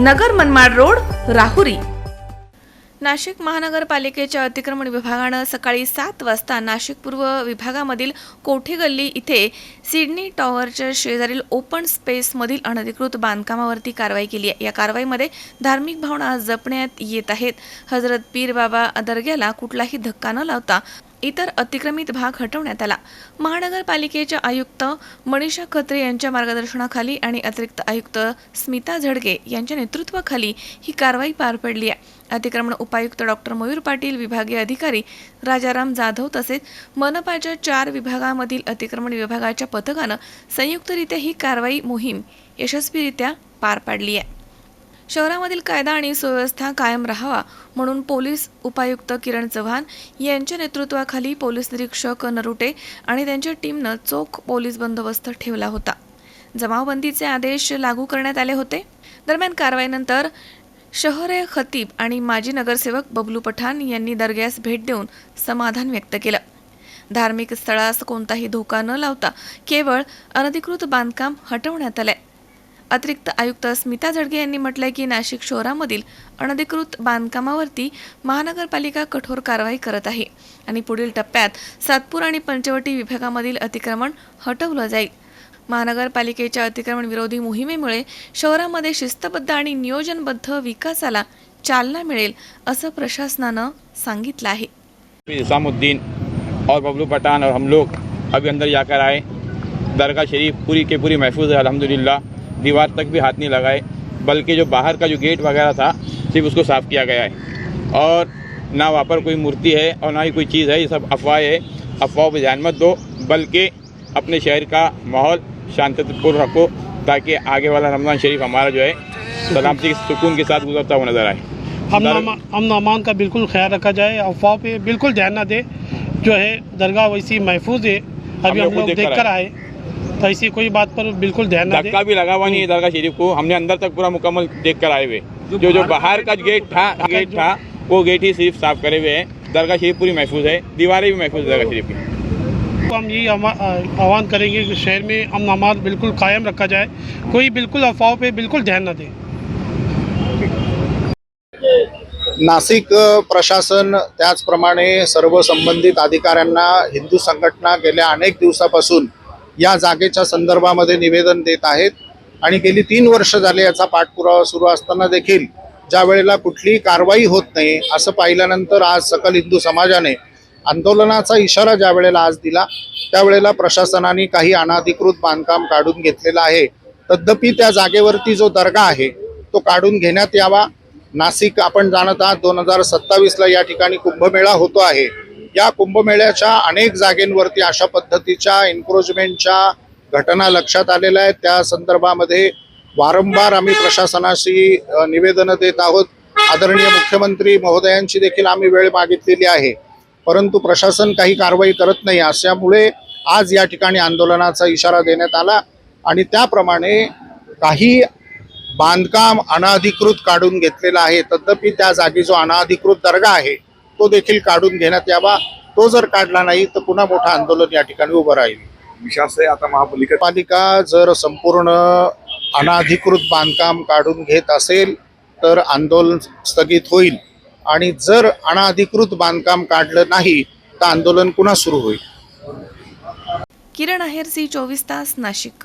नगर Manmad road Rahuri. Nashik महानगरपालिकेच्या अतिक्रमण विभागानं सकाळी सात वाजता नाशिक पूर्व विभागामधील कोठी गल्ली इथे सिडनी टॉवरच्या शेजारील ओपन स्पेसमधील अनधिकृत बांधकामावरती कारवाई केली आहे. या कारवाईमध्ये धार्मिक भावना जपण्यात येत आहेत. हजरत पीर बाबा दर्ग्याला कुठलाही धक्का न लावता इतर अतिक्रमित भाग हटवण्यात आला. महानगरपालिकेच्या आयुक्त मनीषा खत्रे यांच्या मार्गदर्शनाखाली आणि अतिरिक्त आयुक्त स्मिता झडगे यांच्या नेतृत्वाखाली ही कारवाई पार पडली आहे. अतिक्रमण उपायुक्त डॉक्टर मयूर पाटील विभागीय अधिकारी राजाराम जाधव तसेच मनपाच्या चार विभागामधील अतिक्रमण विभागाच्या पथकानं संयुक्तरित्या ही कारवाई मोहीम यशस्वीरित्या पार पाडली आहे. शहरामधील कायदा आणि सुव्यवस्था कायम राहावा म्हणून पोलीस उपायुक्त किरण चव्हाण यांच्या नेतृत्वाखाली पोलीस निरीक्षक नरुटे आणि त्यांच्या टीमनं चोख पोलीस बंदोबस्त ठेवला होता. जमावबंदीचे आदेश लागू करण्यात आले होते. दरम्यान कारवाईनंतर शहर ए खतीब आणि माजी नगरसेवक बबलू पठाण यांनी दर्ग्यास भेट देऊन समाधान व्यक्त केलं. धार्मिक स्थळास कोणताही धोका न लावता केवळ अनधिकृत बांधकाम हटवण्यात आलंय. अतिरिक्त आयुक्त स्मिता झडगे यांनी म्हटलंय की नाशिक शहरामधील अनधिकृत बांधकामावरती महानगरपालिका कठोर कारवाई करत आहे आणि पुढील टप्प्यात सातपूर आणि पंचवटी विभागामधील अतिक्रमण हटवलं जाईल. महानगरपालिकेच्या अतिक्रमण विरोधी मोहिमेमुळे शहरामध्ये शिस्तबद्ध आणि नियोजनबद्ध विकासाला चालना मिळेल असं प्रशासनानं सांगितलं आहे. इसामुद्दीन और बबलू पठान और हम लोग अभी अंदर जाकर आए. दरगाह शरीफ पूरी के पूरी महफूज है अलहमदिल्ला दीवार तक भी हाथ नहीं लगाए बल्कि जो बाहर का जो गेट वगैरह था सिर्फ़ उसको साफ़ किया गया है। और ना वहाँ पर कोई मूर्ति है और ना ही कोई चीज़ है ये सब अफवाह है। अफवाह पर ध्यान मत दो बल्कि अपने शहर का माहौल शांतिपूर्ण रखो ताकि आगे वाला रमज़ान शरीफ हमारा जो है सलामती सुकून के साथ गुजरता हुआ नज़र आए। हम अमन अमान का बिल्कुल ख्याल रखा जाए अफवाह पे बिल्कुल ध्यान ना दे। जो है दरगाह वैसी महफूज है। अभी हम लोग देख कर आए। तो ऐसी कोई बात पर बिल्कुल ध्यान ना धक्का भी लगा हुआ नहीं है दरगाह शरीफ को। हमने अंदर तक पूरा मुकम्मल देख कर आए हुए। जो जो बाहर का गेट था गेट था वो गेट ही सिर्फ़ साफ़ करे हुए हैं। दरगाह शरीफ पूरी महफूज है। दीवारें भी महफूज है दरगाह शरीफ की। तो हम यही आह्वान करेंगे कि शहर में अमन अमान बिल्कुल कायम रखा जाए। कोई बिल्कुल अफवाह पे बिल्कुल ध्यान ना दे। नाशिक अ, प्रशासन त्याचप्रमाणे सर्व संबंधित अधिकाऱ्यांना हिंदू संघटना गेल्या अनेक दिवसापासून या जागेच्या संदर्भामध्ये निवेदन देत आहेत. आणि गेली तीन वर्ष झाले याचा पाठपुरावा सुरू असताना देखील ज्या वेळेला कुठलीही कारवाई होत नाही असं पाहिल्यानंतर आज सकल हिंदू समाजाने आंदोलनाचा इशारा ज्या वेळेला आज दिला त्यावेळेला प्रशासनाने काही अनाधिकृत बांधकाम काढून घेतलेलं आहे. तद्यपि त्या जागेवरती जो दर्गा आहे तो काढून घेण्यात यावा. नाशिक आपण जाणत आहात दोन हजार सत्तावीसला या ठिकाणी कुंभमेळा होतो आहे. या कुंभमेळ्याच्या अनेक जागेंवरती अशा पद्धतीच्या एन्क्रोचमेंटच्या घटना लक्षात आलेल्या आहेत. त्या संदर्भामध्ये वारंवार आम्ही प्रशासनाशी निवेदनं देत आहोत. आदरणीय मुख्यमंत्री महोदयांची देखील आम्ही वेळ मागितलेली आहे. परंतु प्रशासन काही कारवाई करत नाही अशामुळे आज या ठिकाणी आंदोलनाचा इशारा देण्यात आला. आणि त्याप्रमाणे काही बांधकाम अनाधिकृत काढून घेतलेला आहे. तथापि त्या जागी जो अनाधिकृत दर्गा आहे तो देखील काढून घेण्यात यावा. तो जर काढला नाही तर पुन्हा मोठं आंदोलन या ठिकाणी उभं राहील. विश्वास आहे आता महापालिका पालिका जर संपूर्ण अनाधिकृत बांधकाम काढून घेत असेल तर आंदोलन स्थगित होईल. आणि जर अनाधिकृत बांधकाम काढलं नाही तर आंदोलन पुन्हा सुरू होईल. किरण आहेर सी चोवीस तास नाशिक.